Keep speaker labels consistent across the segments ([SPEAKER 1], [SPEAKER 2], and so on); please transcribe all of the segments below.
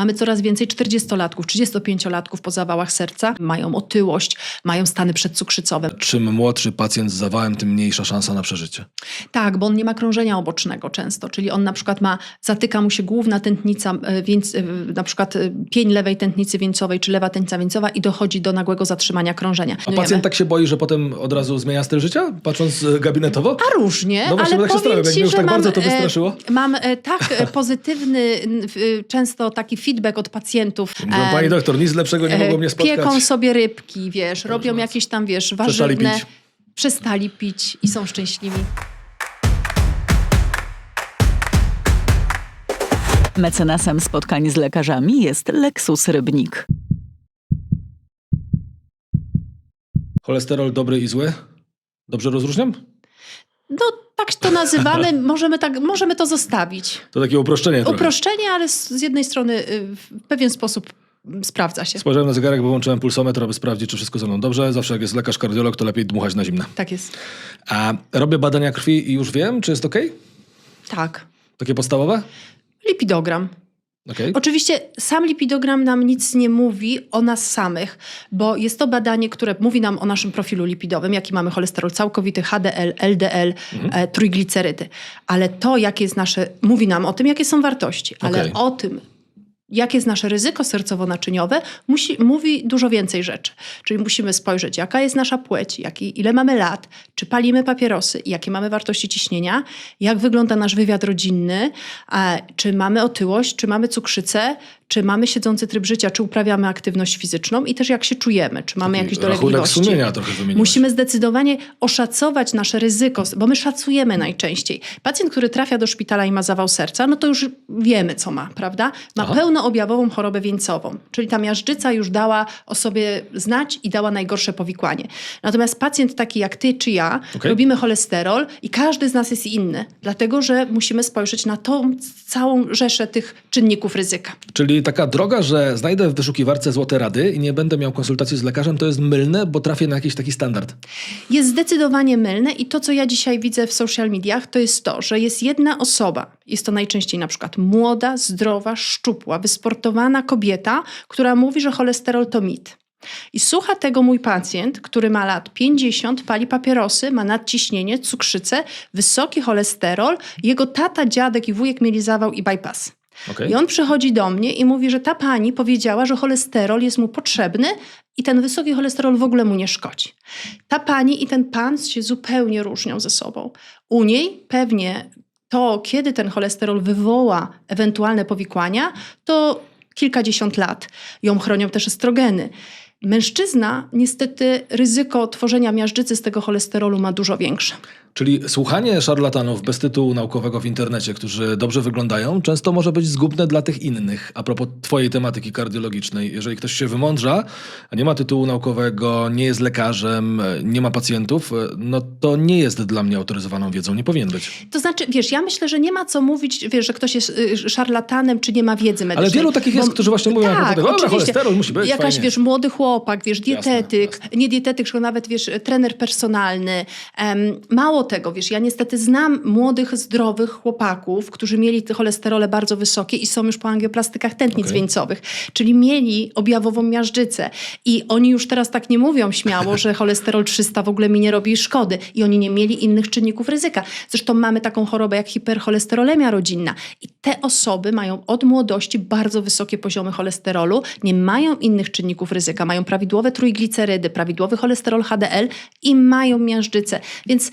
[SPEAKER 1] Mamy coraz więcej 40-latków, 35-latków po zawałach serca. Mają otyłość, mają stany przedcukrzycowe.
[SPEAKER 2] Czym młodszy pacjent z zawałem, tym mniejsza szansa na przeżycie.
[SPEAKER 1] Tak, bo on nie ma krążenia obocznego często, czyli on na przykład ma, zatyka mu się główna tętnica, e, więc, e, na przykład e, pień lewej tętnicy wieńcowej czy lewa tętnica wieńcowa i dochodzi do nagłego zatrzymania krążenia.
[SPEAKER 2] A pacjent tak się boi, że potem od razu zmienia styl życia, patrząc gabinetowo?
[SPEAKER 1] A różnie,
[SPEAKER 2] No właśnie,
[SPEAKER 1] ale
[SPEAKER 2] tak się
[SPEAKER 1] powiem
[SPEAKER 2] jak
[SPEAKER 1] ci, że
[SPEAKER 2] tak
[SPEAKER 1] mam,
[SPEAKER 2] bardzo to wystraszyło.
[SPEAKER 1] Mam tak pozytywny, często taki feedback od pacjentów.
[SPEAKER 2] Mówią,
[SPEAKER 1] e,
[SPEAKER 2] Pani doktor, nic lepszego nie mogło
[SPEAKER 1] e,
[SPEAKER 2] mnie spotkać.
[SPEAKER 1] Pieką sobie rybki, wiesz, robią jakieś tam, wiesz,
[SPEAKER 2] Przestali
[SPEAKER 1] warzywne.
[SPEAKER 2] pić.
[SPEAKER 1] Przestali pić i są szczęśliwi.
[SPEAKER 3] Mecenasem spotkań z lekarzami jest Lexus Rybnik.
[SPEAKER 2] Cholesterol dobry i zły? Dobrze rozróżniam?
[SPEAKER 1] No tak to nazywamy, możemy, tak, możemy to zostawić.
[SPEAKER 2] To takie uproszczenie trochę.
[SPEAKER 1] Uproszczenie, ale z z jednej strony y, w pewien sposób mm, sprawdza się.
[SPEAKER 2] Spojrzałem na zegarek, bo włączyłem pulsometr, aby sprawdzić, czy wszystko ze mną dobrze. Zawsze jak jest lekarz kardiolog, to lepiej dmuchać na zimne.
[SPEAKER 1] Tak jest.
[SPEAKER 2] A robię badania krwi i już wiem, czy jest ok?
[SPEAKER 1] Tak.
[SPEAKER 2] Takie podstawowe?
[SPEAKER 1] Lipidogram.
[SPEAKER 2] Okej.
[SPEAKER 1] Oczywiście sam lipidogram nam nic nie mówi o nas samych, bo jest to badanie, które mówi nam o naszym profilu lipidowym, jaki mamy cholesterol całkowity, HDL, LDL, e, trójglicerydy. Ale to, jakie jest nasze, mówi nam o tym, jakie są wartości, ale
[SPEAKER 2] Okej.
[SPEAKER 1] o tym, jakie jest nasze ryzyko sercowo-naczyniowe, musi, mówi dużo więcej rzeczy. Czyli musimy spojrzeć, jaka jest nasza płeć, jaki, ile mamy lat, czy palimy papierosy, jakie mamy wartości ciśnienia, jak wygląda nasz wywiad rodzinny, czy mamy otyłość, czy mamy cukrzycę, czy mamy siedzący tryb życia, czy uprawiamy aktywność fizyczną i też jak się czujemy, czy mamy jakieś dolegliwości.
[SPEAKER 2] sumienia trochę wymieniłeś.
[SPEAKER 1] Musimy zdecydowanie oszacować nasze ryzyko, bo my szacujemy najczęściej. Pacjent, który trafia do szpitala i ma zawał serca, no to już wiemy, co ma, prawda? Ma
[SPEAKER 2] Aha.
[SPEAKER 1] pełnoobjawową chorobę wieńcową, czyli ta miażdżyca już dała o sobie znać i dała najgorsze powikłanie. Natomiast pacjent taki jak ty czy ja,
[SPEAKER 2] Okej.
[SPEAKER 1] robimy cholesterol i każdy z nas jest inny, dlatego że musimy spojrzeć na tą całą rzeszę tych czynników ryzyka.
[SPEAKER 2] Czyli taka droga, że znajdę w wyszukiwarce złote rady i nie będę miał konsultacji z lekarzem, to jest mylne, bo trafię na jakiś taki standard.
[SPEAKER 1] jest zdecydowanie mylne i to, co ja dzisiaj widzę w social mediach, to jest to, że jest jedna osoba, jest to najczęściej na przykład młoda, zdrowa, szczupła, wysportowana kobieta, która mówi, że cholesterol to mit. I słucha tego mój pacjent, który ma lat 50, pali papierosy, ma nadciśnienie, cukrzycę, wysoki cholesterol. Jego tata, dziadek i wujek mieli zawał i bypass.
[SPEAKER 2] Okej?
[SPEAKER 1] I on przychodzi do mnie i mówi, że ta pani powiedziała, że cholesterol jest mu potrzebny i ten wysoki cholesterol w ogóle mu nie szkodzi. Ta pani i ten pan się zupełnie różnią ze sobą. U niej pewnie to, kiedy ten cholesterol wywoła ewentualne powikłania, to kilkadziesiąt lat. Ją chronią też estrogeny. Mężczyzna, niestety, ryzyko tworzenia miażdżycy z tego cholesterolu ma dużo większe.
[SPEAKER 2] Czyli słuchanie szarlatanów bez tytułu naukowego w internecie, którzy dobrze wyglądają, często może być zgubne dla tych innych. A propos twojej tematyki kardiologicznej, jeżeli ktoś się wymądrza, a nie ma tytułu naukowego, nie jest lekarzem, nie ma pacjentów, no to nie jest dla mnie autoryzowaną wiedzą, nie powinien być.
[SPEAKER 1] To znaczy, wiesz, ja myślę, że nie ma co mówić, wiesz, że ktoś jest y, szarlatanem, czy nie ma wiedzy medycznej.
[SPEAKER 2] Ale wielu takich jest, którzy właśnie mówią,
[SPEAKER 1] tak,
[SPEAKER 2] tak, dobra, cholesterol musi być,
[SPEAKER 1] Jakaś,
[SPEAKER 2] fajnie.
[SPEAKER 1] wiesz, młody chłopak, wiesz, dietetyk,
[SPEAKER 2] Jasne,
[SPEAKER 1] nie dietetyk, tylko nawet, wiesz, trener personalny. Em, mało tego, wiesz, ja niestety znam młodych, zdrowych chłopaków, którzy mieli te cholesterole bardzo wysokie i są już po angioplastykach tętnic
[SPEAKER 2] Okej.
[SPEAKER 1] wieńcowych, czyli mieli objawową miażdżycę. I oni już teraz tak nie mówią śmiało, że cholesterol 300 w ogóle mi nie robi szkody. I oni nie mieli innych czynników ryzyka. Zresztą mamy taką chorobę jak hipercholesterolemia rodzinna. I te osoby mają od młodości bardzo wysokie poziomy cholesterolu, nie mają innych czynników ryzyka, mają prawidłowe trójglicerydy, prawidłowy cholesterol HDL i mają miażdżycę. Więc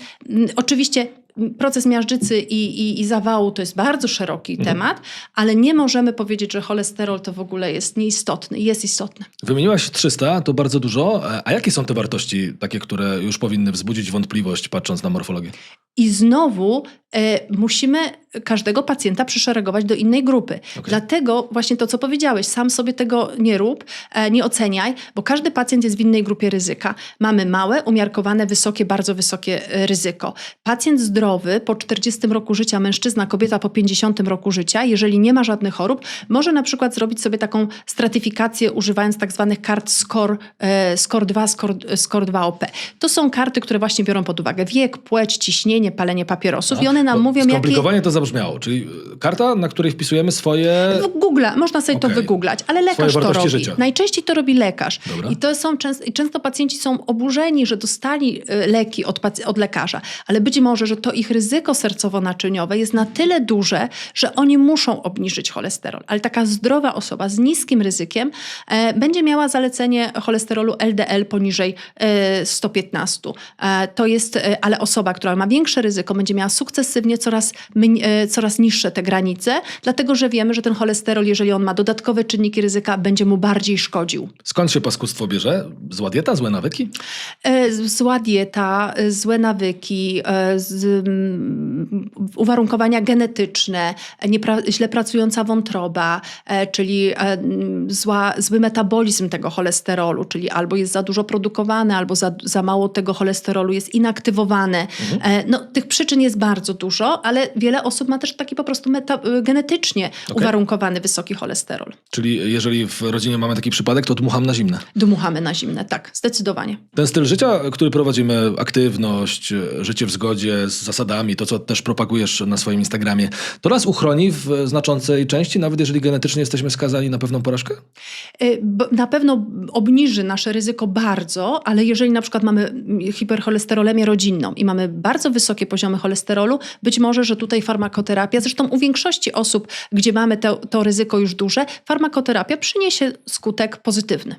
[SPEAKER 1] oczywiście proces miażdżycy i, i, i zawału to jest bardzo szeroki temat, ale nie możemy powiedzieć, że cholesterol to w ogóle jest nieistotny. Jest istotny.
[SPEAKER 2] Wymieniłaś 300, to bardzo dużo. E, A jakie są te wartości, takie, które już powinny wzbudzić wątpliwość, patrząc na morfologię?
[SPEAKER 1] I znowu musimy każdego pacjenta przyszeregować do innej grupy. Dlatego właśnie to, co powiedziałeś, sam sobie tego nie rób, e, nie oceniaj, bo każdy pacjent jest w innej grupie ryzyka. Mamy małe, umiarkowane, wysokie, bardzo wysokie e, ryzyko. Pacjent zdrowy po 40 roku życia, mężczyzna, kobieta po 50 roku życia, jeżeli nie ma żadnych chorób, może na przykład zrobić sobie taką stratyfikację używając tak zwanych kart SCORE, e, SCORE 2, SCORE, SCORE 2 OP. To są karty, które właśnie biorą pod uwagę wiek, płeć, ciśnienie, palenie papierosów i one one nam
[SPEAKER 2] Bo
[SPEAKER 1] mówią, jakie...
[SPEAKER 2] Skomplikowanie to zabrzmiało, czyli y, karta, na której wpisujemy swoje...
[SPEAKER 1] W Google, można sobie to
[SPEAKER 2] Okej.
[SPEAKER 1] wygooglać, ale lekarz to robi.
[SPEAKER 2] życia.
[SPEAKER 1] Najczęściej to robi lekarz.
[SPEAKER 2] Dobra.
[SPEAKER 1] I to są często, i często pacjenci są oburzeni, że dostali y, leki od, od lekarza, ale być może, że to ich ryzyko sercowo-naczyniowe jest na tyle duże, że oni muszą obniżyć cholesterol. Ale taka zdrowa osoba z niskim ryzykiem e, będzie miała zalecenie cholesterolu LDL poniżej e, 115. E, to jest, e, ale osoba, która ma większe ryzyko, będzie miała sukcesywnie coraz, e, coraz niższe te granice, dlatego że wiemy, że ten cholesterol, jeżeli on ma dodatkowe czynniki ryzyka, będzie mu bardziej szkodził.
[SPEAKER 2] Skąd się paskudstwo bierze? Zła dieta, złe nawyki?
[SPEAKER 1] E, Zła dieta, e, złe nawyki, z, uwarunkowania genetyczne, źle pracująca wątroba, czyli zła, zły metabolizm tego cholesterolu, czyli albo jest za dużo produkowane, albo za, za mało tego cholesterolu jest inaktywowane. E, No, tych przyczyn jest bardzo dużo, ale wiele osób ma też taki po prostu meta- genetycznie uwarunkowany wysoki cholesterol.
[SPEAKER 2] Czyli jeżeli w rodzinie mamy taki przypadek, to dmucham na zimne.
[SPEAKER 1] Dmuchamy na zimne, tak, zdecydowanie.
[SPEAKER 2] Ten styl życia, który prowadzimy, aktywność, życie w zgodzie z zasadami, to co też propagujesz na swoim Instagramie, to nas uchroni w znaczącej części, nawet jeżeli genetycznie jesteśmy skazani na pewną porażkę?
[SPEAKER 1] Y, Na pewno obniży nasze ryzyko bardzo, ale jeżeli na przykład mamy hipercholesterolemię rodzinną i mamy bardzo wysokie poziomy cholesterolu, być może, że tutaj farmakoterapia, zresztą u większości osób, gdzie mamy to, to ryzyko już duże, farmakoterapia przyniesie skutek pozytywny.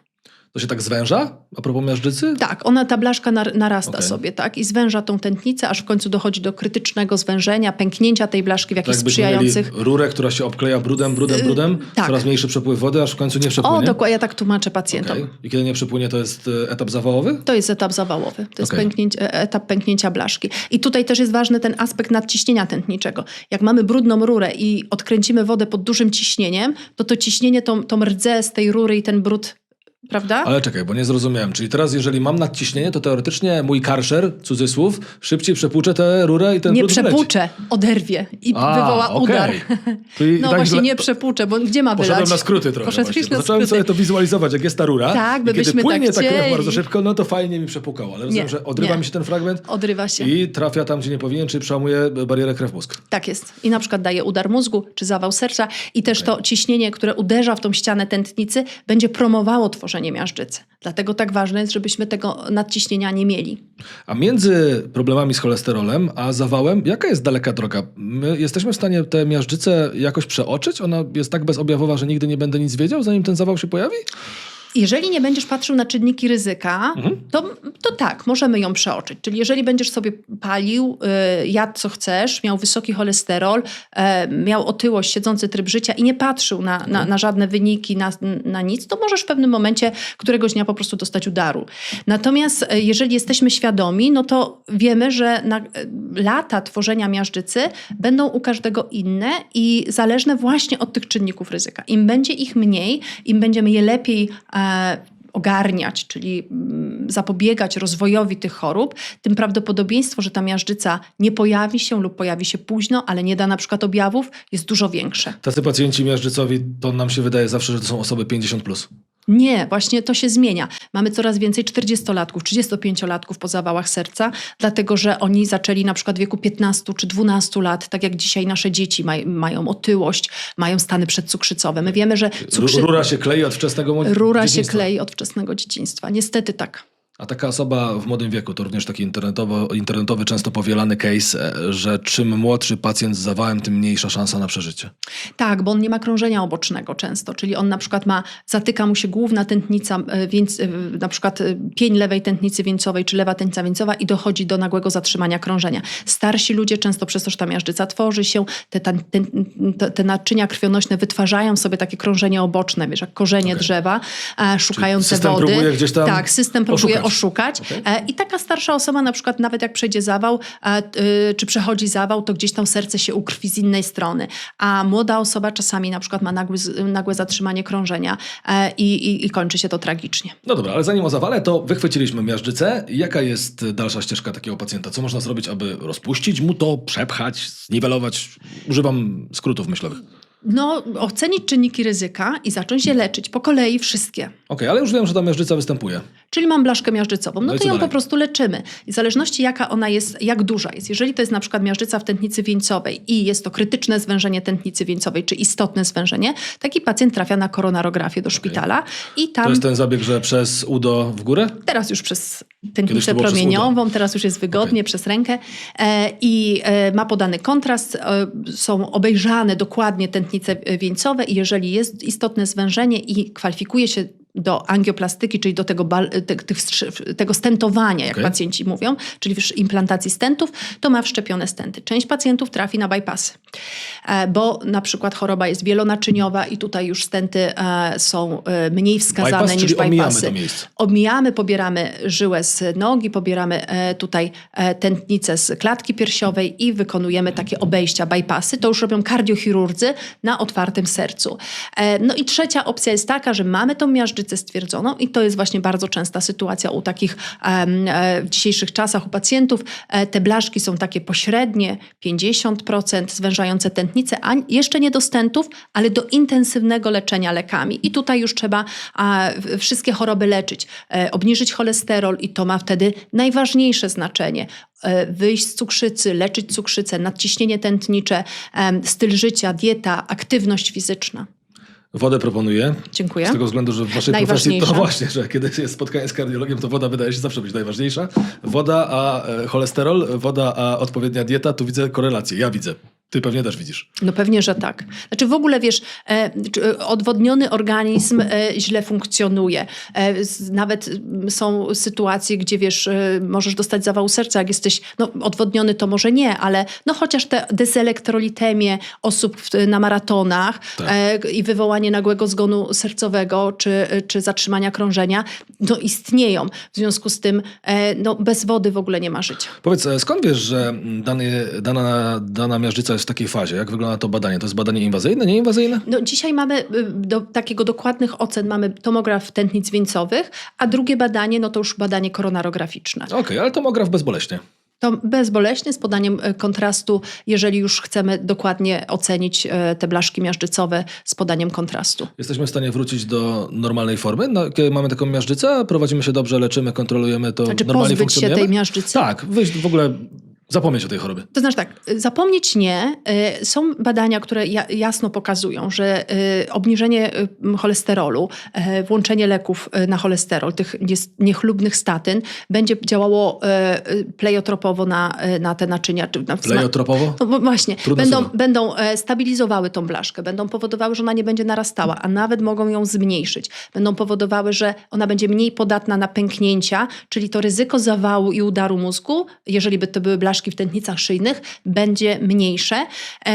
[SPEAKER 2] To się tak zwęża? A propos miażdżycy?
[SPEAKER 1] Tak, ona, ta blaszka nar- narasta
[SPEAKER 2] Okej.
[SPEAKER 1] sobie tak, i zwęża tą tętnicę, aż w końcu dochodzi do krytycznego zwężenia, pęknięcia tej blaszki w
[SPEAKER 2] Tak
[SPEAKER 1] jakichś
[SPEAKER 2] jakbyśmy
[SPEAKER 1] sprzyjających...
[SPEAKER 2] rurę, która się obkleja brudem, brudem, brudem,
[SPEAKER 1] tak.
[SPEAKER 2] coraz mniejszy przepływ wody, aż w końcu nie przepłynie.
[SPEAKER 1] O, dokładnie, ja tak tłumaczę pacjentom.
[SPEAKER 2] Okej. I kiedy nie przepłynie, to jest e, etap zawałowy?
[SPEAKER 1] To jest etap zawałowy, to jest
[SPEAKER 2] Okej.
[SPEAKER 1] pęknięcie, etap pęknięcia blaszki. I tutaj też jest ważny ten aspekt nadciśnienia tętniczego. Jak mamy brudną rurę i odkręcimy wodę pod dużym ciśnieniem, to to ciśnienie, tą, tą rdzę z tej rury i ten brud, prawda?
[SPEAKER 2] Ale czekaj, bo nie zrozumiałem. Czyli teraz, jeżeli mam nadciśnienie, to teoretycznie mój karszer, cudzysłów, szybciej przepłucze tę rurę i ten
[SPEAKER 1] nie przepłucze, oderwie i
[SPEAKER 2] A,
[SPEAKER 1] wywoła
[SPEAKER 2] okej.
[SPEAKER 1] udar.
[SPEAKER 2] Czyli
[SPEAKER 1] No
[SPEAKER 2] tak
[SPEAKER 1] właśnie,
[SPEAKER 2] źle-
[SPEAKER 1] nie przepłucze, bo gdzie ma
[SPEAKER 2] Poszedłem
[SPEAKER 1] wylać?
[SPEAKER 2] na skróty trochę
[SPEAKER 1] Poszedłeś
[SPEAKER 2] właśnie,
[SPEAKER 1] na
[SPEAKER 2] Zacząłem
[SPEAKER 1] skróty.
[SPEAKER 2] sobie to wizualizować, jak jest ta rura.
[SPEAKER 1] Tak, by byśmy
[SPEAKER 2] płynie
[SPEAKER 1] tak
[SPEAKER 2] ta krew bardzo szybko, no to fajnie mi przepłukało. Ale rozumiem,
[SPEAKER 1] Nie,
[SPEAKER 2] że odrywa
[SPEAKER 1] nie.
[SPEAKER 2] mi się ten fragment
[SPEAKER 1] Odrywa się.
[SPEAKER 2] i trafia tam, gdzie nie powinien, czyli przełamuje barierę krew-mózg.
[SPEAKER 1] Tak jest. I na przykład daje udar mózgu czy zawał serca i też to ciśnienie, które uderza w tą ścianę tętnicy, będzie promowało tworzenie miażdżycy. Dlatego tak ważne jest, żebyśmy tego nadciśnienia nie mieli.
[SPEAKER 2] A między problemami z cholesterolem a zawałem, jaka jest daleka droga? My jesteśmy w stanie tę miażdżycę jakoś przeoczyć? Ona jest tak bezobjawowa, że nigdy nie będę nic wiedział, zanim ten zawał się pojawi?
[SPEAKER 1] Jeżeli nie będziesz patrzył na czynniki ryzyka, to, to tak, możemy ją przeoczyć. Czyli jeżeli będziesz sobie palił, y, jadł co chcesz, miał wysoki cholesterol, e, miał otyłość, siedzący tryb życia i nie patrzył na, na, na żadne wyniki, na, na nic, to możesz w pewnym momencie któregoś dnia po prostu dostać udaru. Natomiast e, jeżeli jesteśmy świadomi, no to wiemy, że na, e, lata tworzenia miażdżycy będą u każdego inne i zależne właśnie od tych czynników ryzyka. Im będzie ich mniej, im będziemy je lepiej e, ogarniać, czyli mm, zapobiegać rozwojowi tych chorób, tym prawdopodobieństwo, że ta miażdżyca nie pojawi się lub pojawi się późno, ale nie da na przykład objawów, jest dużo większe.
[SPEAKER 2] Tacy pacjenci miażdżycowi, to nam się wydaje zawsze, że to są osoby 50+. Plus.
[SPEAKER 1] Nie, właśnie to się zmienia. Mamy coraz więcej 40-latków, 35-latków po zawałach serca, dlatego że oni zaczęli na przykład w wieku 15 czy 12 lat, tak jak dzisiaj nasze dzieci maj, mają otyłość, mają stany przedcukrzycowe. My wiemy, że cukrzy...
[SPEAKER 2] Rura się klei od wczesnego mo-
[SPEAKER 1] Rura się
[SPEAKER 2] dzieciństwa.
[SPEAKER 1] klei od wczesnego dzieciństwa. Niestety tak.
[SPEAKER 2] A taka osoba w młodym wieku, to również taki internetowo, internetowy, często powielany case, e, że czym młodszy pacjent z zawałem, tym mniejsza szansa na przeżycie.
[SPEAKER 1] Tak, bo on nie ma krążenia obocznego często, czyli on na przykład ma, zatyka mu się główna tętnica, e, więc, e, na przykład pień lewej tętnicy wieńcowej czy lewa tętnica wieńcowa i dochodzi do nagłego zatrzymania krążenia. Starsi ludzie często przez to, że ta miażdżyca tworzy się, te, te, te, naczynia krwionośne wytwarzają sobie takie krążenie oboczne, wiesz, jak korzenie
[SPEAKER 2] Okej.
[SPEAKER 1] drzewa, szukające
[SPEAKER 2] system
[SPEAKER 1] wody.
[SPEAKER 2] próbuje gdzieś tam
[SPEAKER 1] tak, system próbuje
[SPEAKER 2] oszukać.
[SPEAKER 1] Oszukać.
[SPEAKER 2] Okej.
[SPEAKER 1] E, I taka starsza osoba na przykład nawet jak przejdzie zawał, e, y, czy przechodzi zawał, to gdzieś tam serce się ukrwi z innej strony. A młoda osoba czasami na przykład ma nagły, nagłe zatrzymanie krążenia e, i, i, i kończy się to tragicznie.
[SPEAKER 2] No dobra, ale zanim o zawale, to wychwyciliśmy miażdżycę. Jaka jest dalsza ścieżka takiego pacjenta? Co można zrobić, aby rozpuścić mu to, przepchać, zniwelować? Używam skrótów myślowych.
[SPEAKER 1] No, ocenić czynniki ryzyka i zacząć je leczyć po kolei wszystkie.
[SPEAKER 2] Okej, ale już wiem, że ta miażdżyca występuje.
[SPEAKER 1] Czyli mam blaszkę miażdżycową, no,
[SPEAKER 2] No
[SPEAKER 1] to ją
[SPEAKER 2] dalej?
[SPEAKER 1] po prostu leczymy. I w zależności jaka ona jest, jak duża jest. Jeżeli to jest na przykład miażdżyca w tętnicy wieńcowej i jest to krytyczne zwężenie tętnicy wieńcowej, czy istotne zwężenie, taki pacjent trafia na koronarografię do szpitala i tam...
[SPEAKER 2] To jest ten zabieg, że przez udo w górę?
[SPEAKER 1] Teraz już przez tętnicę promieniową, teraz już jest wygodnie przez rękę e, i e, ma podany kontrast. E, są obejrzane dokładnie tętnice wieńcowe i jeżeli jest istotne zwężenie i kwalifikuje się do angioplastyki, czyli do tego, te, tych, tego stentowania, jak
[SPEAKER 2] Okej.
[SPEAKER 1] pacjenci mówią, czyli implantacji stentów, to ma wszczepione stenty. Część pacjentów trafi na bypassy, e, bo na przykład choroba jest wielonaczyniowa i tutaj już stenty e, są e, mniej wskazane
[SPEAKER 2] Bypass,
[SPEAKER 1] niż
[SPEAKER 2] czyli omijamy
[SPEAKER 1] bypassy.
[SPEAKER 2] to miejsce.
[SPEAKER 1] Omijamy, pobieramy żyłę z nogi, pobieramy tutaj tętnicę z klatki piersiowej i wykonujemy takie obejścia, bypassy. To już robią kardiochirurdzy na otwartym sercu. No i trzecia opcja jest taka, że mamy tą miażdżycę stwierdzoną i to jest właśnie bardzo częsta sytuacja u takich e, w dzisiejszych czasach u pacjentów. E, Te blaszki są takie pośrednie, 50% zwężające tętnice, a jeszcze nie do stentów, ale do intensywnego leczenia lekami. I tutaj już trzeba wszystkie choroby leczyć, e, obniżyć cholesterol i to ma wtedy najważniejsze znaczenie. Wyjść z cukrzycy, leczyć cukrzycę, nadciśnienie tętnicze, styl życia, dieta, aktywność fizyczna.
[SPEAKER 2] Wodę proponuję.
[SPEAKER 1] Dziękuję.
[SPEAKER 2] Z tego względu, że w waszej profesji to właśnie, że kiedy jest spotkanie z kardiologiem, to woda wydaje się zawsze być najważniejsza. Woda, a e, cholesterol, woda, a odpowiednia dieta, tu widzę korelację. Ja widzę. Ty pewnie też widzisz.
[SPEAKER 1] No pewnie, że tak. Znaczy w ogóle wiesz, e, e, odwodniony organizm e, źle funkcjonuje. Nawet są sytuacje, gdzie wiesz, możesz dostać zawału serca, jak jesteś no, odwodniony, to może nie, ale no chociaż te deselektrolitemię osób na maratonach
[SPEAKER 2] Tak.
[SPEAKER 1] i wywołanie nagłego zgonu sercowego czy, czy zatrzymania krążenia, no istnieją. W związku z tym no, bez wody w ogóle nie ma życia.
[SPEAKER 2] Powiedz, skąd wiesz, że dany, dana, dana miażdżyca jest w takiej fazie? Jak wygląda to badanie? To jest badanie inwazyjne, nieinwazyjne?
[SPEAKER 1] No, dzisiaj mamy y, do takiego dokładnych ocen mamy tomograf tętnic wieńcowych, a drugie badanie no to już badanie koronarograficzne.
[SPEAKER 2] Okej, ale tomograf bezboleśnie.
[SPEAKER 1] To bezboleśnie z podaniem y, kontrastu, jeżeli już chcemy dokładnie ocenić y, te blaszki miażdżycowe z podaniem kontrastu.
[SPEAKER 2] Jesteśmy w stanie wrócić do normalnej formy? No, kiedy mamy taką miażdżycę, prowadzimy się dobrze, leczymy, kontrolujemy, to
[SPEAKER 1] Znaczy
[SPEAKER 2] normalnie
[SPEAKER 1] pozbyć się tej miażdżycy?
[SPEAKER 2] Tak, wyjść w ogóle, zapomnieć o tej chorobie.
[SPEAKER 1] To znaczy tak, zapomnieć nie. Y, Są badania, które ja, jasno pokazują, że y, obniżenie y, cholesterolu, włączenie leków na cholesterol, tych niechlubnych statyn, będzie działało pleiotropowo na, na te naczynia. Czy na,
[SPEAKER 2] Pleiotropowo?
[SPEAKER 1] no właśnie,
[SPEAKER 2] Trudne
[SPEAKER 1] będą, będą e, stabilizowały tą blaszkę, będą powodowały, że ona nie będzie narastała, a nawet mogą ją zmniejszyć. Będą powodowały, że ona będzie mniej podatna na pęknięcia, czyli to ryzyko zawału i udaru mózgu, jeżeli by to były blaszki w tętnicach szyjnych, będzie mniejsze.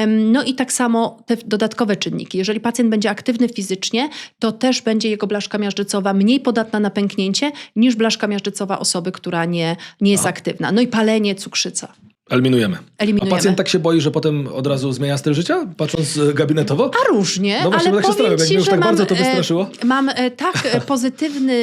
[SPEAKER 1] No i tak samo te dodatkowe czynniki. Jeżeli pacjent będzie aktywny fizycznie, to też będzie jego blaszka miażdżycowa mniej podatna na pęknięcie niż blaszka miażdżycowa osoby, która nie, nie jest aktywna. No i palenie, cukrzyca.
[SPEAKER 2] Eliminujemy.
[SPEAKER 1] Eliminujemy.
[SPEAKER 2] A pacjent tak się boi, że potem od razu zmienia styl życia, patrząc e, gabinetowo?
[SPEAKER 1] A różnie,
[SPEAKER 2] No właśnie,
[SPEAKER 1] ale
[SPEAKER 2] tak się
[SPEAKER 1] powiem
[SPEAKER 2] jak
[SPEAKER 1] ci, że
[SPEAKER 2] tak
[SPEAKER 1] mam,
[SPEAKER 2] bardzo to
[SPEAKER 1] e,
[SPEAKER 2] wystraszyło.
[SPEAKER 1] Mam e, tak e, pozytywny,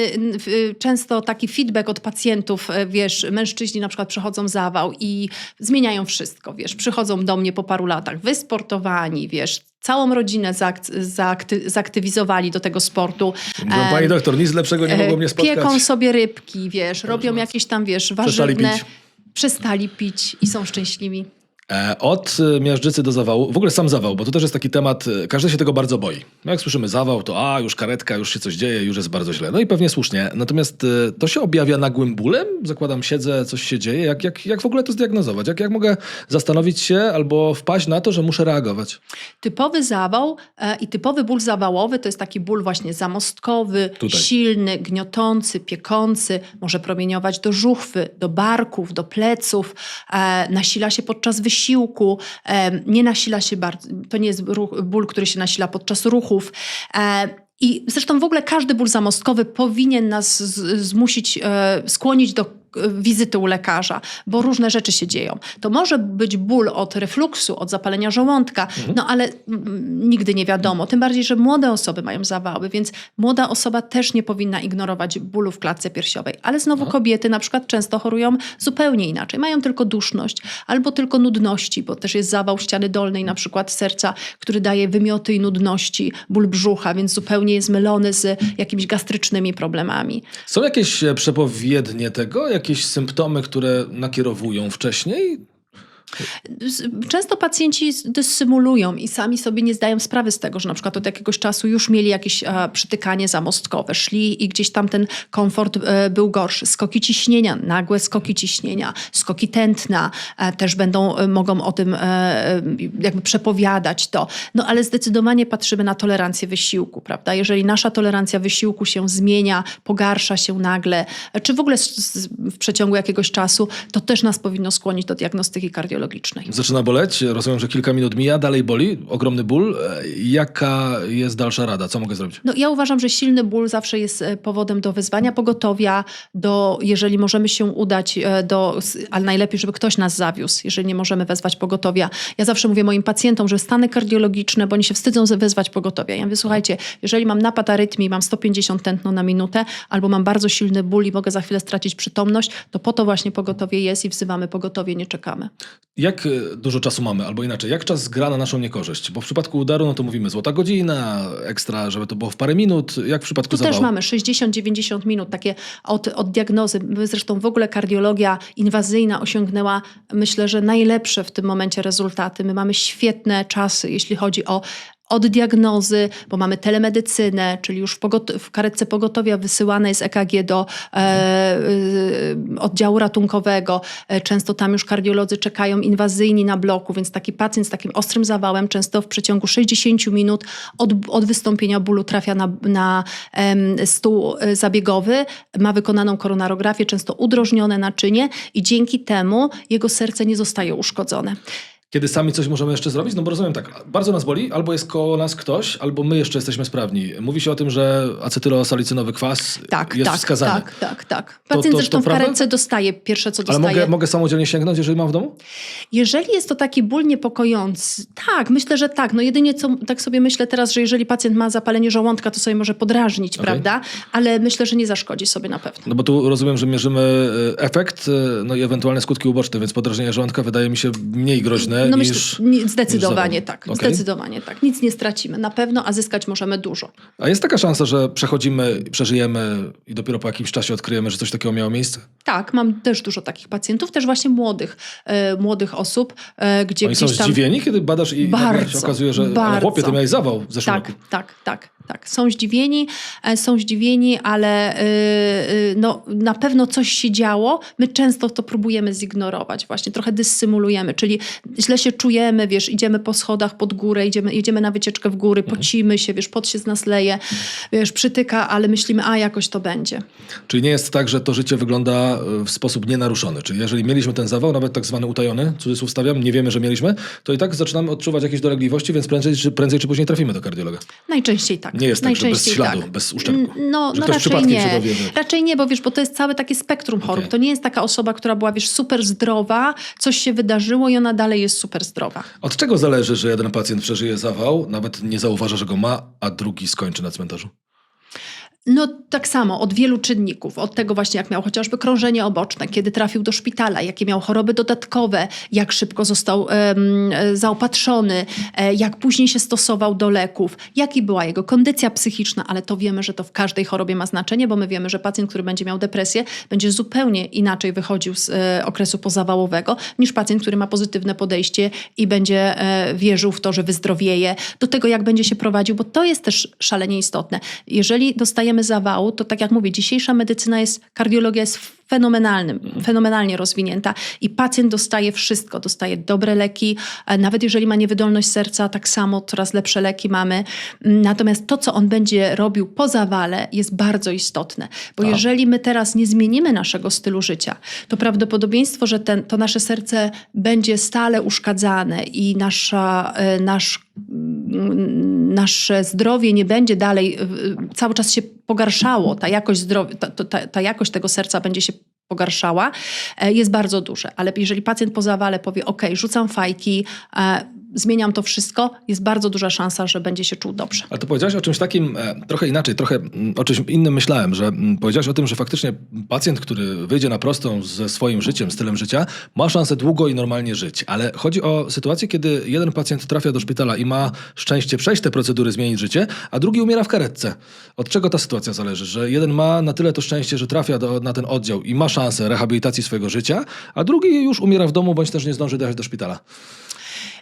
[SPEAKER 1] e, często taki feedback od pacjentów, e, wiesz, mężczyźni na przykład przechodzą zawał i zmieniają wszystko, wiesz, przychodzą do mnie po paru latach wysportowani, wiesz, całą rodzinę zaakt, zaakty, zaktywizowali do tego sportu.
[SPEAKER 2] Mówią,
[SPEAKER 1] E,
[SPEAKER 2] pani doktor, nic lepszego nie
[SPEAKER 1] e,
[SPEAKER 2] mogło mnie spotkać.
[SPEAKER 1] Pieką sobie rybki, wiesz, robią jakieś tam, wiesz,
[SPEAKER 2] Przestali
[SPEAKER 1] warzywne. Przestali pić i są szczęśliwi.
[SPEAKER 2] E, Od e, miażdżycy do zawału, w ogóle sam zawał, bo to też jest taki temat, e, każdy się tego bardzo boi. No Jak słyszymy zawał, to a, już karetka, już się coś dzieje, już jest bardzo źle. No i pewnie słusznie. Natomiast to się objawia nagłym bólem? Zakładam, siedzę, coś się dzieje. Jak, jak, jak w ogóle to zdiagnozować? Jak, jak mogę zastanowić się albo wpaść na to, że muszę reagować?
[SPEAKER 1] Typowy zawał e, i typowy ból zawałowy to jest taki ból właśnie zamostkowy,
[SPEAKER 2] Tutaj.
[SPEAKER 1] silny, gniotący, piekący, może promieniować do żuchwy, do barków, do pleców, e, nasila się podczas wysiłku, e, nie nasila się bardzo, to nie jest ruch, ból, który się nasila podczas ruchów. E, i zresztą w ogóle każdy ból zamostkowy powinien nas zmusić, e, skłonić do wizyty u lekarza, bo różne rzeczy się dzieją. To może być ból od refluksu, od zapalenia żołądka, no ale mm, nigdy nie wiadomo. Tym bardziej, że młode osoby mają zawały, więc młoda osoba też nie powinna ignorować bólu w klatce piersiowej. Ale znowu kobiety na przykład często chorują zupełnie inaczej. Mają tylko duszność albo tylko nudności, bo też jest zawał ściany dolnej na przykład serca, który daje wymioty i nudności, ból brzucha, więc zupełnie jest mylony z jakimiś gastrycznymi problemami.
[SPEAKER 2] Są jakieś e, przepowiednie tego, jakieś symptomy, które nakierowują wcześniej?
[SPEAKER 1] Często pacjenci dysymulują i sami sobie nie zdają sprawy z tego, że na przykład od jakiegoś czasu już mieli jakieś e, przytykanie zamostkowe, szli i gdzieś tam ten komfort e, był gorszy. Skoki ciśnienia, nagłe skoki ciśnienia, skoki tętna e, też będą, e, mogą o tym e, e, jakby przepowiadać to. No ale zdecydowanie patrzymy na tolerancję wysiłku, prawda? Jeżeli nasza tolerancja wysiłku się zmienia, pogarsza się nagle, e, czy w ogóle w przeciągu jakiegoś czasu, to też nas powinno skłonić do diagnostyki kardiologicznej.
[SPEAKER 2] Zaczyna boleć, rozumiem, że kilka minut mija, dalej boli, ogromny ból. E, Jaka jest dalsza rada? Co mogę zrobić?
[SPEAKER 1] No, ja uważam, że silny ból zawsze jest e, powodem do wezwania pogotowia, do, jeżeli możemy się udać e, do, ale najlepiej, żeby ktoś nas zawiózł, jeżeli nie możemy wezwać pogotowia. Ja zawsze mówię moim pacjentom, że stany kardiologiczne, bo oni się wstydzą ze- wezwać pogotowia. Ja mówię, słuchajcie, jeżeli mam napad arytmii, mam 150 tętno na minutę, albo mam bardzo silny ból i mogę za chwilę stracić przytomność, to po to właśnie pogotowie jest i wzywamy pogotowie, nie czekamy.
[SPEAKER 2] Jak e, dużo czasu mamy, albo inaczej, jak czas gra na naszą niekorzyść? Bo w przypadku udaru, no to mówimy złota godzina, ekstra, żeby to było w parę minut. Jak w przypadku
[SPEAKER 1] Tu
[SPEAKER 2] zawału?
[SPEAKER 1] też mamy 60-90 minut takie od, od diagnozy. Zresztą w ogóle kardiologia inwazyjna osiągnęła, myślę, że najlepsze w tym momencie rezultaty. My mamy świetne czasy, jeśli chodzi o od diagnozy, bo mamy telemedycynę, czyli już w, w karetce pogotowia wysyłane jest EKG do e, y, oddziału ratunkowego. E, często tam już kardiolodzy czekają inwazyjni na bloku, więc taki pacjent z takim ostrym zawałem często w przeciągu 60 minut od, od wystąpienia bólu trafia na, na stół e, zabiegowy, ma wykonaną koronarografię, często udrożnione naczynie i dzięki temu jego serce nie zostaje uszkodzone.
[SPEAKER 2] Kiedy sami coś możemy jeszcze zrobić? No bo rozumiem tak, bardzo nas boli, albo jest koło nas ktoś, albo my jeszcze jesteśmy sprawni. Mówi się o tym, że acetylosalicynowy kwas
[SPEAKER 1] Tak,
[SPEAKER 2] jest
[SPEAKER 1] tak,
[SPEAKER 2] wskazany.
[SPEAKER 1] tak, tak, tak. Pacjent
[SPEAKER 2] to-
[SPEAKER 1] zresztą
[SPEAKER 2] to
[SPEAKER 1] w karetce dostaje pierwsze, co
[SPEAKER 2] Ale
[SPEAKER 1] dostaje.
[SPEAKER 2] mogę, mogę samodzielnie sięgnąć, jeżeli mam w domu?
[SPEAKER 1] Jeżeli jest to taki ból niepokojący, tak, myślę, że tak. No jedynie co, tak sobie myślę teraz, że jeżeli pacjent ma zapalenie żołądka, to sobie może podrażnić,
[SPEAKER 2] Okej.
[SPEAKER 1] prawda? Ale myślę, że nie zaszkodzi sobie na pewno.
[SPEAKER 2] No bo tu rozumiem, że mierzymy e, efekt, e, no i ewentualne skutki uboczne, więc podrażnienie żołądka wydaje mi się mniej groźne
[SPEAKER 1] No
[SPEAKER 2] niż...
[SPEAKER 1] myślę, nie, zdecydowanie
[SPEAKER 2] niż
[SPEAKER 1] tak.
[SPEAKER 2] Okej.
[SPEAKER 1] zdecydowanie tak. Nic nie stracimy na pewno, a zyskać możemy dużo.
[SPEAKER 2] A jest taka szansa, że przechodzimy, przeżyjemy i dopiero po jakimś czasie odkryjemy, że coś takiego miało miejsce?
[SPEAKER 1] Tak, mam też dużo takich pacjentów, też właśnie młodych, e, młodych osób, e, gdzie
[SPEAKER 2] Oni są
[SPEAKER 1] gdzieś tam...
[SPEAKER 2] zdziwieni, kiedy badasz i nagle się
[SPEAKER 1] Bardzo,
[SPEAKER 2] okazuje, że
[SPEAKER 1] bardzo.
[SPEAKER 2] chłopie, ty miałeś zawał w zeszłym
[SPEAKER 1] Tak,
[SPEAKER 2] roku.
[SPEAKER 1] tak, tak, tak. Są zdziwieni, e, są zdziwieni, ale y, y, no, na pewno coś się działo. My często to próbujemy zignorować, właśnie trochę dysymulujemy, czyli źle się czujemy, wiesz, idziemy po schodach pod górę, idziemy, jedziemy na wycieczkę w góry,
[SPEAKER 2] Mhm.
[SPEAKER 1] pocimy się, wiesz, pot się z nas leje, wiesz, przytyka, ale myślimy, a jakoś to będzie.
[SPEAKER 2] Czyli nie jest tak, że to życie wygląda e, w sposób nienaruszony. Czyli jeżeli mieliśmy ten zawał, nawet tak zwany utajony, cudzysłów stawiam, nie wiemy, że mieliśmy, to i tak zaczynamy odczuwać jakieś dolegliwości, więc prędzej czy, prędzej czy później trafimy do kardiologa.
[SPEAKER 1] Najczęściej tak.
[SPEAKER 2] Nie jest tak, że bez śladu,
[SPEAKER 1] tak.
[SPEAKER 2] bez uszczerbku.
[SPEAKER 1] No,
[SPEAKER 2] Że
[SPEAKER 1] no raczej nie. Raczej nie, bo wiesz, bo to jest całe takie spektrum chorób.
[SPEAKER 2] Okej.
[SPEAKER 1] To nie jest taka osoba, która była, wiesz, super zdrowa, coś się wydarzyło i ona dalej jest super zdrowa.
[SPEAKER 2] Od czego zależy, że jeden pacjent przeżyje zawał, nawet nie zauważa, że go ma, a drugi skończy na cmentarzu?
[SPEAKER 1] No tak samo, od wielu czynników. Od tego właśnie, jak miał chociażby krążenie oboczne, kiedy trafił do szpitala, jakie miał choroby dodatkowe, jak szybko został e, zaopatrzony, e, jak później się stosował do leków, jaki była jego kondycja psychiczna, ale to wiemy, że to w każdej chorobie ma znaczenie, bo my wiemy, że pacjent, który będzie miał depresję, będzie zupełnie inaczej wychodził z e, okresu pozawałowego, niż pacjent, który ma pozytywne podejście i będzie e, wierzył w to, że wyzdrowieje, do tego, jak będzie się prowadził, bo to jest też szalenie istotne. Jeżeli dostajemy zawału, to tak jak mówię, dzisiejsza medycyna jest, kardiologia jest fenomenalnym, fenomenalnie rozwinięta i pacjent dostaje wszystko, dostaje dobre leki, e, nawet jeżeli ma niewydolność serca, tak samo coraz lepsze leki mamy. Natomiast to, co on będzie robił po zawale jest bardzo istotne, bo
[SPEAKER 2] A.
[SPEAKER 1] jeżeli my teraz nie zmienimy naszego stylu życia, to prawdopodobieństwo, że ten, to nasze serce będzie stale uszkadzane i nasza, e, nasz mm, nasze zdrowie nie będzie dalej, cały czas się pogarszało, ta jakość, zdrowia, ta, ta, ta jakość tego serca będzie się pogarszała, e, jest bardzo duże. Ale jeżeli pacjent po zawale powie, ok, rzucam fajki, e, zmieniam to wszystko, jest bardzo duża szansa, że będzie się czuł dobrze.
[SPEAKER 2] Ale to powiedziałeś o czymś takim e, trochę inaczej, trochę mm, o czymś innym myślałem, że mm, powiedziałeś o tym, że faktycznie pacjent, który wyjdzie na prostą ze swoim życiem, stylem życia, ma szansę długo i normalnie żyć. Ale chodzi o sytuację, kiedy jeden pacjent trafia do szpitala i ma szczęście przejść te procedury, zmienić życie, a drugi umiera w karetce. Od czego ta sytuacja zależy? Że jeden ma na tyle to szczęście, że trafia do, na ten oddział i ma szansę rehabilitacji swojego życia, a drugi już umiera w domu, bądź też nie zdąży dojechać do szpitala.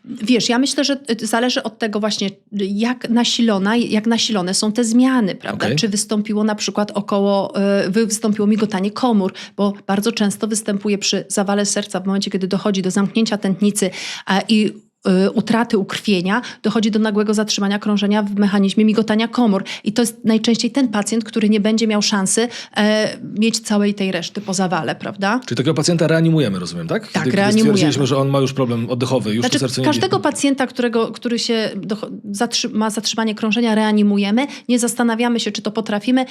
[SPEAKER 1] Wiesz, ja myślę, że y, zależy od tego właśnie, jak nasilona, jak nasilone są te zmiany, prawda?
[SPEAKER 2] Okej.
[SPEAKER 1] Czy wystąpiło na przykład około, y, wy- wystąpiło migotanie komór, bo bardzo często występuje przy zawale serca w momencie, kiedy dochodzi do zamknięcia tętnicy i utraty ukrwienia, dochodzi do nagłego zatrzymania krążenia w mechanizmie migotania komór. I to jest najczęściej ten pacjent, który nie będzie miał szansy e, mieć całej tej reszty po zawale, prawda?
[SPEAKER 2] Czyli takiego pacjenta reanimujemy, rozumiem, tak?
[SPEAKER 1] Tak,
[SPEAKER 2] Kiedy,
[SPEAKER 1] reanimujemy.
[SPEAKER 2] Kiedy stwierdziliśmy, że on ma już problem oddechowy, już
[SPEAKER 1] Znaczy,
[SPEAKER 2] serce nie
[SPEAKER 1] każdego
[SPEAKER 2] bije.
[SPEAKER 1] pacjenta, którego, który się docho- zatrzy- ma zatrzymanie krążenia, reanimujemy. Nie zastanawiamy się, czy to potrafimy.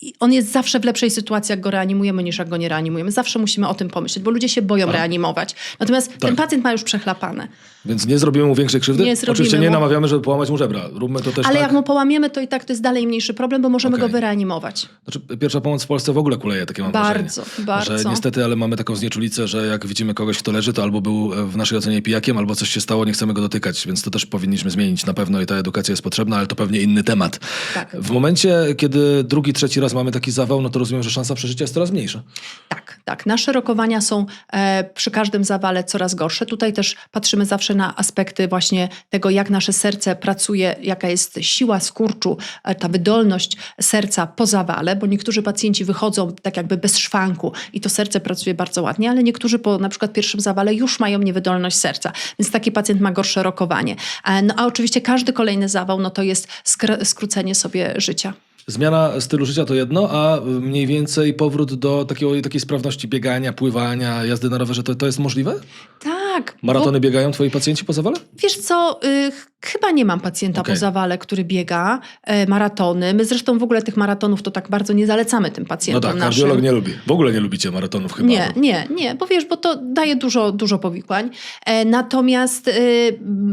[SPEAKER 1] I on jest zawsze w lepszej sytuacji, jak go reanimujemy, niż jak go nie reanimujemy. Zawsze musimy o tym pomyśleć, bo ludzie się boją reanimować. Natomiast ten
[SPEAKER 2] Tak.
[SPEAKER 1] pacjent ma już przechlapane.
[SPEAKER 2] Więc nie zrobimy mu większej krzywdy?
[SPEAKER 1] Nie
[SPEAKER 2] Oczywiście nie
[SPEAKER 1] mu.
[SPEAKER 2] namawiamy, żeby połamać mu żebra. Róbmy to też
[SPEAKER 1] Ale
[SPEAKER 2] tak.
[SPEAKER 1] jak mu połamiemy, to i tak to jest dalej mniejszy problem, bo możemy
[SPEAKER 2] Okej.
[SPEAKER 1] go wyreanimować.
[SPEAKER 2] Znaczy, pierwsza pomoc w Polsce w ogóle kuleje, takie mam
[SPEAKER 1] Bardzo,
[SPEAKER 2] wrażenie.
[SPEAKER 1] bardzo.
[SPEAKER 2] Że niestety, ale mamy taką znieczulicę, że jak widzimy kogoś, kto leży, to albo był e, w naszej ocenie pijakiem, albo coś się stało, nie chcemy go dotykać, więc to też powinniśmy zmienić na pewno i ta edukacja jest potrzebna, ale to pewnie inny temat.
[SPEAKER 1] Tak.
[SPEAKER 2] W momencie, kiedy drugi, trzeci raz mamy taki zawał, no to rozumiem, że szansa przeżycia jest coraz mniejsza.
[SPEAKER 1] Tak, tak. Nasze rokowania są e, przy każdym zawale coraz gorsze. Tutaj też patrzymy zawsze na aspekty właśnie tego, jak nasze serce pracuje, jaka jest siła skurczu, e, ta wydolność serca po zawale, bo niektórzy pacjenci wychodzą tak jakby bez szwanku i to serce pracuje bardzo ładnie, ale niektórzy po na przykład pierwszym zawale już mają niewydolność serca, więc taki pacjent ma gorsze rokowanie. E, no a oczywiście każdy kolejny zawał, no to jest skr- skrócenie sobie życia.
[SPEAKER 2] Zmiana stylu życia to jedno, a mniej więcej powrót do takiego, takiej sprawności biegania, pływania, jazdy na rowerze, to, to jest możliwe?
[SPEAKER 1] Tak. bo-
[SPEAKER 2] Maratony biegają twoi pacjenci po zawale?
[SPEAKER 1] Wiesz co, y, chyba nie mam pacjenta
[SPEAKER 2] Okej.
[SPEAKER 1] po zawale, który biega e, maratony. My zresztą w ogóle tych maratonów to tak bardzo nie zalecamy tym
[SPEAKER 2] No
[SPEAKER 1] pacjentom
[SPEAKER 2] tak,
[SPEAKER 1] naszym.
[SPEAKER 2] kardiolog nie lubi. W ogóle nie lubicie maratonów chyba.
[SPEAKER 1] Nie,
[SPEAKER 2] bo-
[SPEAKER 1] nie, nie, bo wiesz, bo to daje dużo, dużo powikłań. E, natomiast e,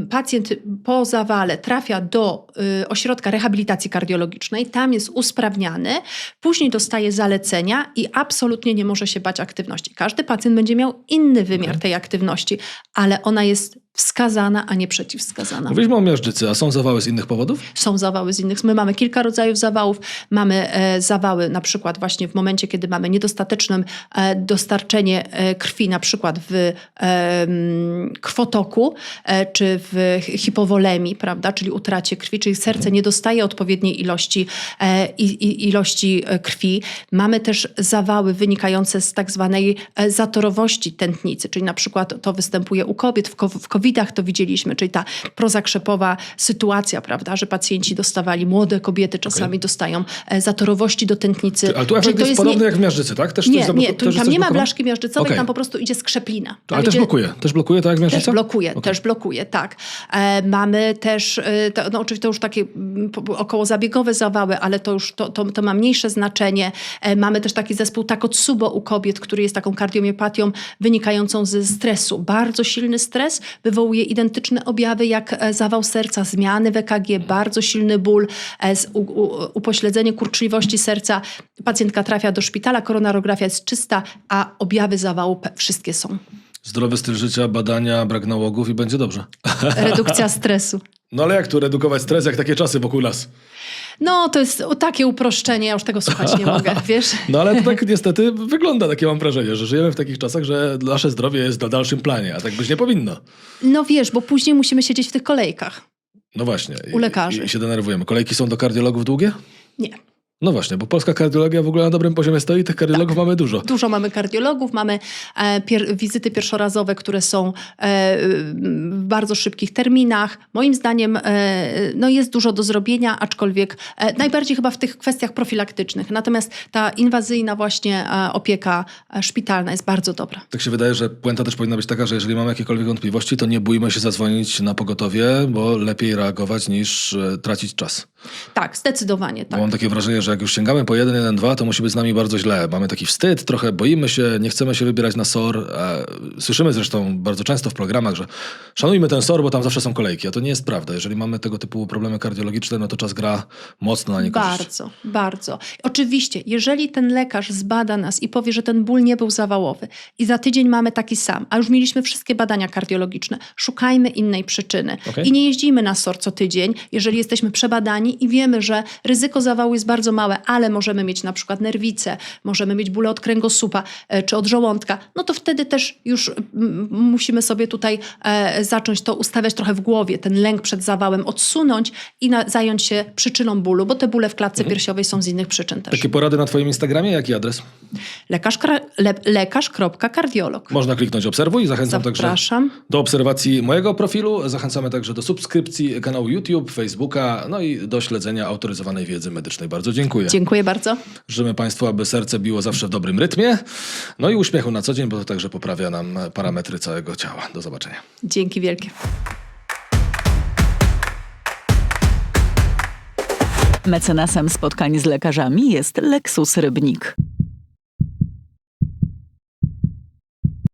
[SPEAKER 1] pacjent po zawale trafia do e, ośrodka rehabilitacji kardiologicznej, tam jest usprawniany, później dostaje zalecenia i absolutnie nie może się bać aktywności. Każdy pacjent będzie miał inny wymiar tej aktywności, ale ona jest wskazana, a nie przeciwwskazana.
[SPEAKER 2] Mówiliśmy o miażdżycy, a są zawały z innych powodów?
[SPEAKER 1] Są zawały z innych. My mamy kilka rodzajów zawałów. Mamy e, zawały na przykład właśnie w momencie, kiedy mamy niedostateczne e, dostarczenie e, krwi, na przykład w krwotoku czy w hipowolemii, prawda, czyli utracie krwi, czyli serce nie dostaje odpowiedniej ilości, ilości krwi. Mamy też zawały wynikające z tak zwanej zatorowości tętnicy, czyli na przykład to występuje u kobiet, w, w COVID-ach to widzieliśmy, czyli ta prozakrzepowa sytuacja, prawda, że pacjenci dostawali, młode kobiety czasami dostają e, zatorowości do tętnicy.
[SPEAKER 2] Ale tu efekt
[SPEAKER 1] to
[SPEAKER 2] jest
[SPEAKER 1] nie-
[SPEAKER 2] podobny jak w miażdżycy, tak? Też
[SPEAKER 1] nie,
[SPEAKER 2] jest
[SPEAKER 1] nie, tu,
[SPEAKER 2] też
[SPEAKER 1] tam
[SPEAKER 2] jest
[SPEAKER 1] nie ma blaszki miażdżycowej,
[SPEAKER 2] Okej.
[SPEAKER 1] tam po prostu idzie skrzeplina. Tam
[SPEAKER 2] ale też
[SPEAKER 1] idzie-
[SPEAKER 2] blokuje. Też blokuje, tak jak miażdżyca?
[SPEAKER 1] też blokuje,
[SPEAKER 2] Okej.
[SPEAKER 1] też blokuje, tak. E, mamy też, e, to, no oczywiście to już takie mm, po- okołozabiegowe zawały, ale to już to, to, to ma mniejsze znaczenie. E, mamy też taki zespół Takotsubo u kobiet, który jest taką kardiomiopatią wynikającą ze stresu. Bardzo silny stres wywołuje identyczne objawy jak e, zawał serca, zmiany w EKG, bardzo silny ból, e, upośledzenie kurczliwości serca. Pacjentka trafia do szpitala, koronarografia jest czysta, a objawy zawału wszystkie są.
[SPEAKER 2] Zdrowy styl życia, badania, brak nałogów i będzie dobrze.
[SPEAKER 1] Redukcja stresu.
[SPEAKER 2] No ale jak tu redukować stres, jak takie czasy wokół nas?
[SPEAKER 1] No, to jest takie uproszczenie, ja już tego słuchać nie mogę, wiesz?
[SPEAKER 2] No ale to tak niestety wygląda, takie mam wrażenie, że żyjemy w takich czasach, że nasze zdrowie jest na dalszym planie, a tak być nie powinno.
[SPEAKER 1] No wiesz, bo później musimy siedzieć w tych kolejkach.
[SPEAKER 2] No właśnie.
[SPEAKER 1] U lekarzy.
[SPEAKER 2] I, I się denerwujemy. Kolejki są do kardiologów długie?
[SPEAKER 1] Nie.
[SPEAKER 2] No właśnie, bo polska kardiologia w ogóle na dobrym poziomie stoi, tych kardiologów mamy dużo.
[SPEAKER 1] Dużo mamy kardiologów, mamy e, pier, wizyty pierwszorazowe, które są e, w bardzo szybkich terminach. Moim zdaniem e, no jest dużo do zrobienia, aczkolwiek najbardziej chyba w tych kwestiach profilaktycznych. Natomiast ta inwazyjna właśnie opieka szpitalna jest bardzo dobra.
[SPEAKER 2] Tak się wydaje, że puenta też powinna być taka, że jeżeli mamy jakiekolwiek wątpliwości, to nie bójmy się zadzwonić na pogotowie, bo lepiej reagować niż tracić czas.
[SPEAKER 1] Tak, zdecydowanie
[SPEAKER 2] Bo
[SPEAKER 1] tak.
[SPEAKER 2] mam takie wrażenie, że że jak już sięgamy po 1, 1, 2, to musi być z nami bardzo źle. Mamy taki wstyd, trochę boimy się, nie chcemy się wybierać na SOR. Słyszymy zresztą bardzo często w programach, że szanujmy ten SOR, bo tam zawsze są kolejki. A to nie jest prawda. Jeżeli mamy tego typu problemy kardiologiczne, no to czas gra mocno na niekorzyść.
[SPEAKER 1] Bardzo, bardzo. Oczywiście, jeżeli ten lekarz zbada nas i powie, że ten ból nie był zawałowy i za tydzień mamy taki sam, a już mieliśmy wszystkie badania kardiologiczne, szukajmy innej przyczyny.
[SPEAKER 2] Okej.
[SPEAKER 1] I nie jeździmy na SOR co tydzień, jeżeli jesteśmy przebadani i wiemy, że ryzyko zawału jest bardzo małe, ale możemy mieć na przykład nerwicę, możemy mieć bóle od kręgosłupa e, czy od żołądka, no to wtedy też już musimy sobie tutaj e, zacząć to ustawiać trochę w głowie, ten lęk przed zawałem odsunąć i na, zająć się przyczyną bólu, bo te bóle w klatce piersiowej są z innych przyczyn też.
[SPEAKER 2] Takie porady na twoim Instagramie? Jaki adres?
[SPEAKER 1] Lekarz, le, lekarz.kardiolog.
[SPEAKER 2] Można kliknąć obserwuj. Zachęcam także
[SPEAKER 1] Zapraszam.
[SPEAKER 2] do obserwacji mojego profilu. Zachęcamy także do subskrypcji kanału YouTube, Facebooka, no i do śledzenia autoryzowanej wiedzy medycznej. Bardzo dziękuję.
[SPEAKER 1] Dziękuję bardzo.
[SPEAKER 2] Życzymy Państwu, aby serce biło zawsze w dobrym rytmie. No i uśmiechu na co dzień, bo to także poprawia nam parametry całego ciała. Do zobaczenia.
[SPEAKER 1] Dzięki wielkie.
[SPEAKER 3] Mecenasem spotkań z lekarzami jest Leksus Rybnik.